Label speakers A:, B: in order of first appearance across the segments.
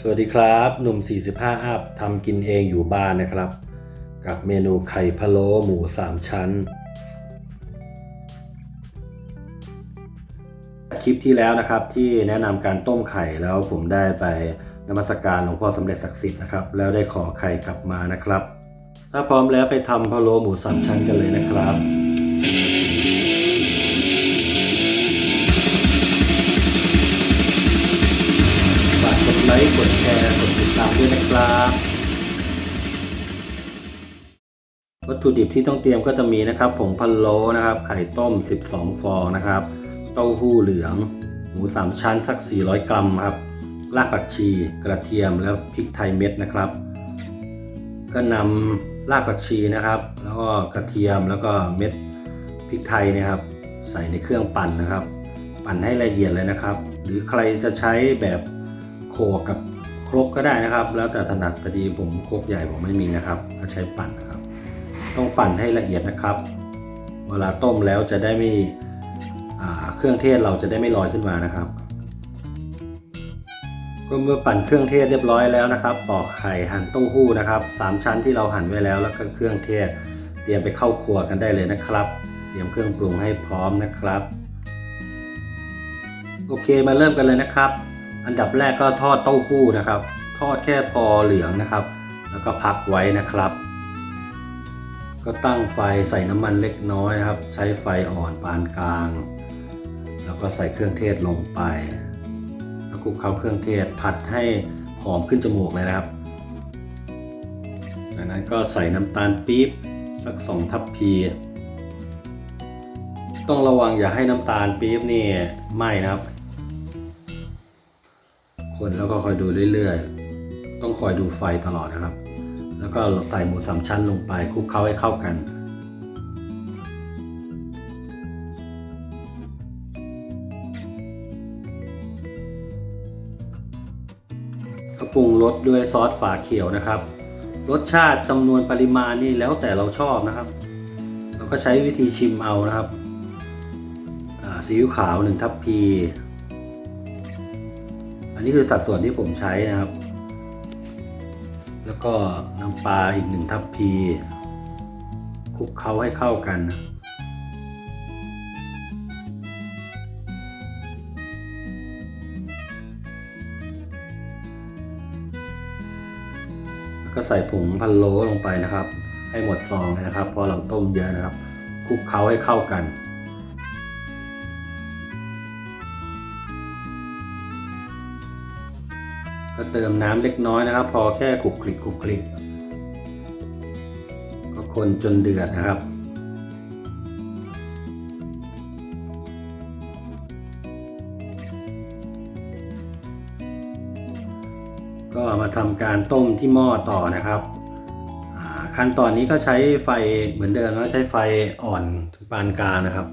A: สวัสดีครับ หนุ่ม 45 อัพทำกินเองอยู่บ้านนะครับ กับเมนูไข่พะโล้หมู 3 ชั้น คลิปที่แล้วนะครับที่แนะนำการต้มไข่แล้วผมได้ไปนมัสการหลวงพ่อสำเร็จศักดิ์สิทธิ์นะครับ แล้วได้ขอไข่กลับมานะครับ ถ้าพร้อมแล้วไปทำพะโล้หมู 3 ชั้นกันเลยนะครับ ด้วยนะครับ วัตถุดิบที่ต้องเตรียมก็จะมีนะครับ ผงพะโล้นะครับ ไข่ต้ม 12 ฟองนะครับ เต้าหู้เหลือง หมู3ชั้นสัก 400 กรัมครับ รากผักชี กระเทียม และพริกไทยเม็ดนะครับ ก็นำรากผักชีนะครับ แล้วก็กระเทียม แล้วก็เม็ดพริกไทยเนะครับ ใส่ในเครื่องปั่นนะครับ ปั่นให้ละเอียดเลยนะครับ หรือใครจะใช้แบบโขกกับ ครกก็ได้นะครับ แล้วแต่ถนัดพอดีผมครกใหญ่ผมไม่มีนะครับก็ใช้ปั่นนะครับ ต้องปั่นให้ละเอียดนะครับ เวลาต้มแล้วจะได้ไม่เครื่องเทศเราจะได้ไม่ลอยขึ้นมานะครับ ก็เมื่อปั่นเครื่องเทศเรียบร้อยแล้วนะครับปอกไข่หั่นเต้าหู้นะครับสามชั้นที่เราหั่นไว้แล้วแล้วก็เครื่องเทศ เตรียมไปเข้าครัวกันได้เลยนะครับ เตรียมเครื่องปรุงให้พร้อมนะครับ โอเคมาเริ่มกันเลยนะครับ อันดับแรกก็ทอดเต้าหู้นะครับ ทอดแค่พอเหลืองนะครับ แล้วก็พักไว้นะครับ ก็ตั้งไฟใส่น้ำมันเล็กน้อยครับ ใช้ไฟอ่อนปานกลาง แล้วก็ใส่เครื่องเทศลงไป แล้วคลุกเคล้าเครื่องเทศผัดให้หอมขึ้นจมูกเลยนะครับ จากนั้นก็ใส่น้ำตาลปี๊บสักสองทัพพีต้องระวังอย่าให้น้ำตาลปี๊บนี่ไหม้นะครับ คนแล้วก็คอยดูเรื่อยๆ ต้องคอยดูไฟตลอดนะครับ แล้วก็ใส่หมูสามชั้นลงไปคลุกเคล้าให้เข้ากัน ก็ปรุงรสด้วยซอสฝาเขียวนะครับ รสชาติจำนวนปริมาณนี่แล้วแต่เราชอบนะครับเราก็ใช้วิธีชิมเอานะครับซีอิ๊วขาวหนึ่งทัพพี อันนี้คือสัดส่วนที่ผมใช้นะครับ แล้วก็น้ำปลาอีกหนึ่งทัพพีคลุกเคล้าให้เข้ากันแล้วก็ใส่ผงพะโล้ลงไปนะครับ ให้หมดซองเลยนะครับพราะเราต้มเยอะนะครับคลุกเคล้าให้เข้ากัน ก็เติมน้ำเล็กน้อยนะครับ พอแค่คลุกคลิกคลุกคลิกก็คนจนเดือดนะครับก็มาทำการต้มที่หม้อต่อนะครับขั้นตอนนี้ก็ใช้ไฟเหมือนเดิมนะใช้ไฟอ่อนปานกลางนะครับ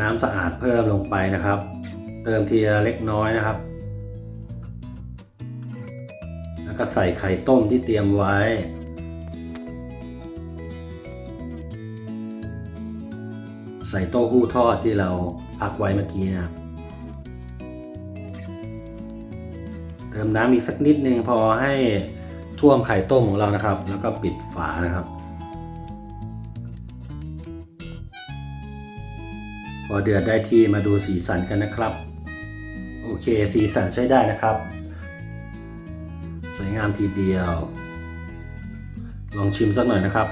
A: น้ำสะอาดเพิ่มลงไปนะครับ เติมทีละเล็กน้อยนะครับ แล้วก็ใส่ไข่ต้มที่เตรียมไว้ ใส่เต้าหู้ทอดที่เราพักไว้เมื่อกี้นะครับเติมน้ำอีกสักนิดนึงพอให้ท่วมไข่ต้มของเรานะครับ แล้วก็ปิดฝานะครับ พอเดือดได้ที่มาดูสีสันกันนะครับ โอเคสีสันใช้ได้นะครับ สวยงามทีเดียว ลองชิมสักหน่อยนะครับ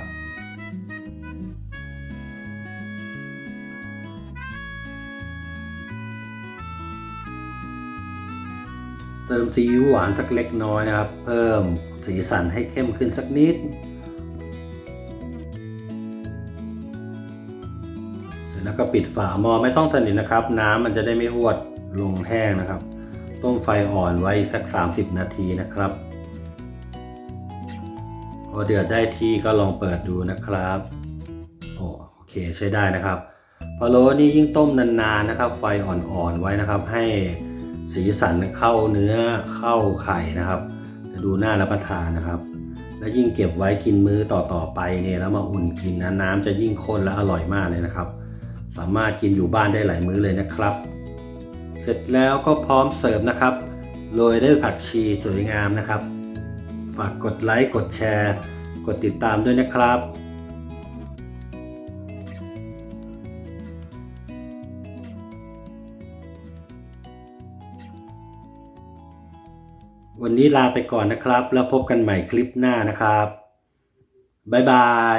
A: เติมซีอิ๊วหวานสักเล็กน้อยนะครับ เพิ่มสีสันให้เข้มขึ้นสักนิด แล้วก็ปิดฝาหม้อไม่ต้องสนิทนะครับ น้ำมันจะได้ไม่หวดลงแห้งนะครับ ต้มไฟอ่อนไว้สัก 30 นาทีนะครับพอเดือดได้ที่ก็ลองเปิดดูนะครับโอโอเคใช้ได้นะครับพะโล้นี่ยิ่งต้มนานๆนะครับ ไฟอ่อนๆไว้นะครับ ให้สีสันเข้าเนื้อเข้าไข่นะครับ จะดูน่ารับประทานนะครับ และยิ่งเก็บไว้กินมื้อต่อๆไปเนี่ยแล้วมาอุ่นกินนะน้ำจะยิ่งข้นและอร่อยมากเลยนะครับ สามารถกินอยู่บ้านได้หลายมื้อเลยนะครับ เสร็จแล้วก็พร้อมเสิร์ฟนะครับ โรยด้วยผักชีสวยงามนะครับ ฝากกดไลค์กดแชร์ กดติดตามด้วยนะครับวันนี้ลาไปก่อนนะครับ แล้วพบกันใหม่คลิปหน้านะครับ บ๊ายบาย